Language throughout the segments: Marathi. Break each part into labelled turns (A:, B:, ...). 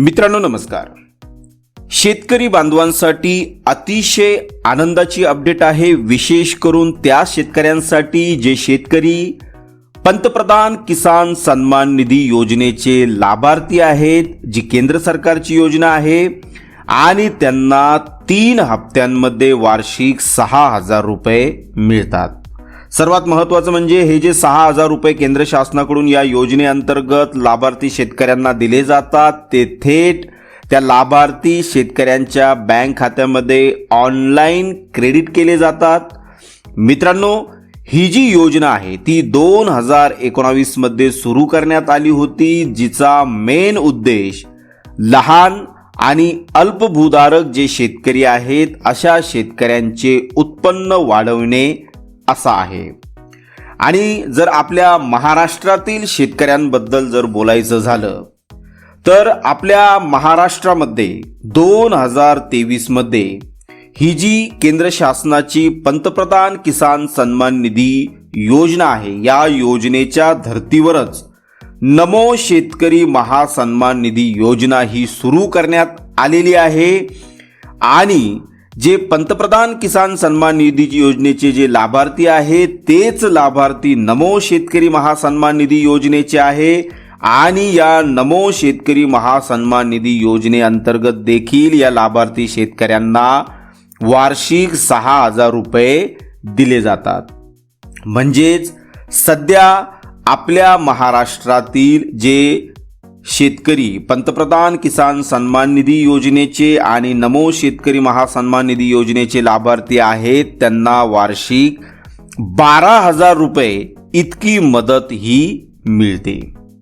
A: मित्रांनो नमस्कार. शेतकरी बांधवांसाठी अतिशय आनंदाची अपडेट आहे. विशेष करून त्या शेतकऱ्यांसाठी जे शेतकरी पंतप्रधान किसान सन्मान निधी योजनेचे लाभार्थी आहेत जी केंद्र सरकारची योजना आहे आणि त्यांना तीन हप्त्यांमध्ये वार्षिक सहा हजार रुपये मिळतात. सर्वात महत्त्वाचं म्हणजे हे जे सहा हजार रुपये केंद्र शासनाकडून या योजनेअंतर्गत लाभार्थी शेतकऱ्यांना दिले जातात ते थेट त्या लाभार्थी शेतकऱ्यांच्या बँक खात्यामध्ये ऑनलाईन क्रेडिट केले जातात. मित्रांनो ही जी योजना आहे ती दोन हजार एकोणावीसमध्ये सुरू करण्यात आली होती जिचा मेन उद्देश लहान आणि अल्पभूधारक जे शेतकरी आहेत अशा शेतकऱ्यांचे उत्पन्न वाढवणे असा आहे. आणि जर आपल्या महाराष्ट्रातील शेतकऱ्यांबद्दल जर बोलायचं झालं तर आपल्या महाराष्ट्रामध्ये दोन हजार तेवीसमध्ये ही जी केंद्र शासनाची पंतप्रधान किसान सन्मान निधी योजना आहे या योजनेच्या धर्तीवरच नमो शेतकरी महासन्मान निधी योजना ही सुरू करण्यात आलेली आहे. आणि जे पंतप्रधान किसान सन्मान निधी योजनेचे जे लाभार्थी आहेत तेच लाभार्थी नमो शेतकरी महासन्मान निधी योजनेचे आहे आणि या नमो शेतकरी महासन्मान निधी योजनेअंतर्गत देखील या लाभार्थी शेतकऱ्यांना वार्षिक सहा हजार रुपये दिले जातात. म्हणजेच सध्या आपल्या महाराष्ट्रातील जे शेतकरी पंतप्रधान किसान सन्मान निधी योजनेचे आणि नमो शेतकरी महासन्मान निधी योजनेचे लाभार्थी आहेत. त्यांना वार्षिक बारा हजार रुपये इतकी मदत ही मिळते.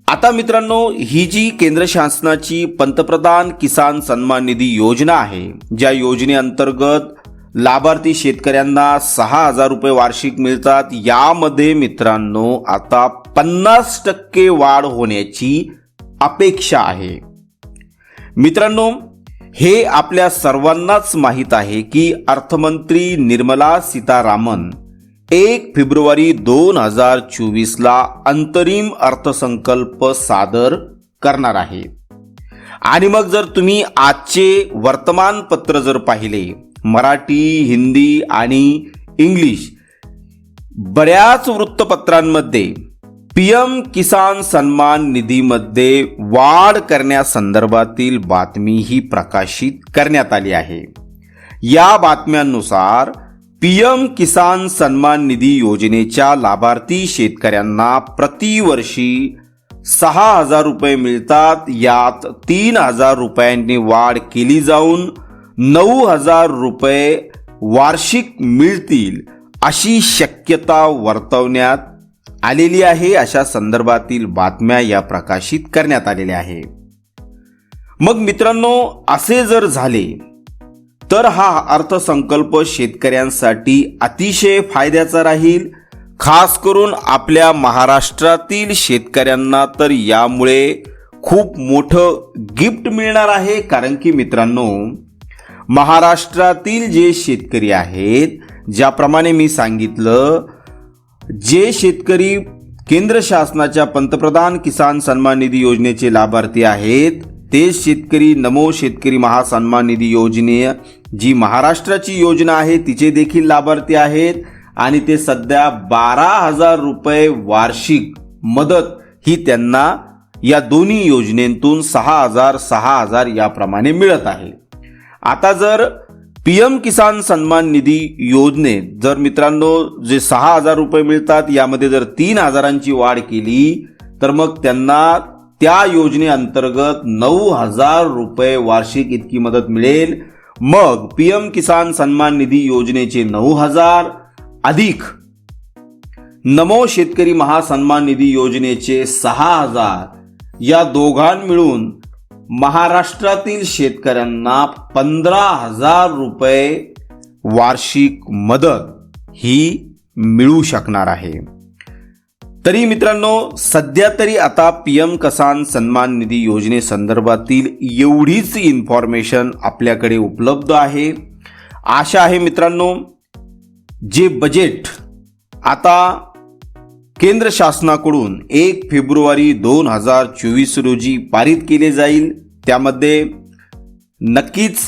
A: आता मित्रांनो ही जी केंद्र शासनाची पंतप्रधान किसान सन्मान निधी योजना आहे ज्या योजनेअंतर्गत लाभार्थी शेतकऱ्यांना सहा हजार रुपये वार्षिक मिळतात. यामध्ये मित्रांनो आता पन्नास टक्के वाढ होण्याची अपेक्षा आहे. मित्रांनो हे आपल्या सर्वांनाच माहीत आहे की अर्थमंत्री निर्मला सीतारामन एक फेब्रुवारी दोन हजार चोवीसला अंतरिम अर्थसंकल्प सादर करणार आहे. आणि मग जर तुम्ही आजचे वर्तमानपत्र जर पाहिले मराठी हिंदी आणि इंग्लिश बऱ्याच वृत्तपत्रांमध्ये पी एम किसान सन्मान निधीमध्ये वाढ करण्यासंदर्भातील बातमी ही प्रकाशित करण्यात आली आहे. या बातम्यांनुसार पीएम किसान सन्मान निधी योजनेच्या लाभार्थी शेतकऱ्यांना प्रतिवर्षी सहा हजार रुपये मिळतात. यात तीन हजार रुपयांनी वाढ केली जाऊन नऊ हजार रुपये वार्षिक मिळतील अशी शक्यता वर्तवण्यात आलेली आहे अशा संदर्भातील बातम्या या प्रकाशित करण्यात आलेल्या आहे मग मित्रांनो असे जर झाले तर हा अर्थसंकल्प शेतकऱ्यांसाठी अतिशय फायद्याचा राहील. खास करून आपल्या महाराष्ट्रातील शेतकऱ्यांना तर यामुळे खूप मोठं गिफ्ट मिळणार आहे. कारण की मित्रांनो महाराष्ट्रातील जे शेतकरी आहेत ज्याप्रमाणे मी सांगितलं जे शेतकरी केंद्र शासनाच्या पंतप्रधान किसान सन्मान निधी योजनेचे लाभार्थी आहेत ते शेतकरी नमो शेतकरी महासन्मान निधी योजने जी महाराष्ट्राची योजना आहे तिचे देखील लाभार्थी आहेत. आणि ते सध्या बारा हजार रुपये वार्षिक मदत ही त्यांना या दोन्ही योजनेतून सहा हजार सहा हजार याप्रमाणे मिळत आहे. आता जर पी एम किसान सन्मान निधी योजनेत जर मित्रांनो जे सहा हजार रुपये मिळतात यामध्ये जर तीन हजारांची वाढ केली तर मग त्यांना त्या योजनेअंतर्गत नऊ हजार रुपये वार्षिक इतकी मदत मिळेल. मग पी एम किसान सन्मान निधी योजनेचे नऊ हजार अधिक नमो शेतकरी महासन्मान निधी योजनेचे सहा हजार या दोघां मिळून महाराष्ट्रातील शेतकऱ्यांना पंधरा हजार रुपये वार्षिक मदत ही मिळू शकणार आहे. तरी मित्रांनो सध्या तरी आता पी एम किसान सन्मान निधी योजनेसंदर्भातील एवढीच इन्फॉर्मेशन आपल्याकडे उपलब्ध आहे. आशा आहे मित्रांनो जे बजेट आता केंद्र शासनाकडून एक फेब्रुवारी दोन हजार चोवीस रोजी पारित केले जाईल. त्यामध्ये नक्कीच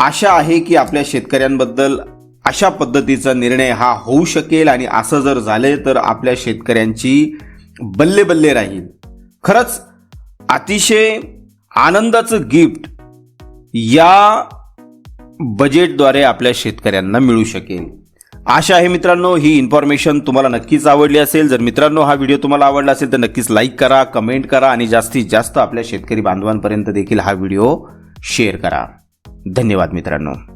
A: आशा आहे की आपल्या शेतकऱ्यांबद्दल अशा पद्धतीचा निर्णय हा होऊ शकेल आणि असं जर झाले तर आपल्या शेतकऱ्यांची बल्ले बल्ले राहील. खरंच अतिशय आनंदाचं गिफ्ट या बजेटद्वारे आपल्या शेतकऱ्यांना मिळू शकेल. आशा आहे मित्रांनो ही इन्फॉर्मेशन तुम्हाला नक्कीच आवडली असेल. जर मित्रांनो हा व्हिडिओ तुम्हाला आवडला असेल तर नक्कीच लाईक करा कमेंट करा आणि जास्तीत जास्त आपल्या शेतकरी बांधवांपर्यंत देखील हा व्हिडिओ शेअर करा. धन्यवाद मित्रांनो.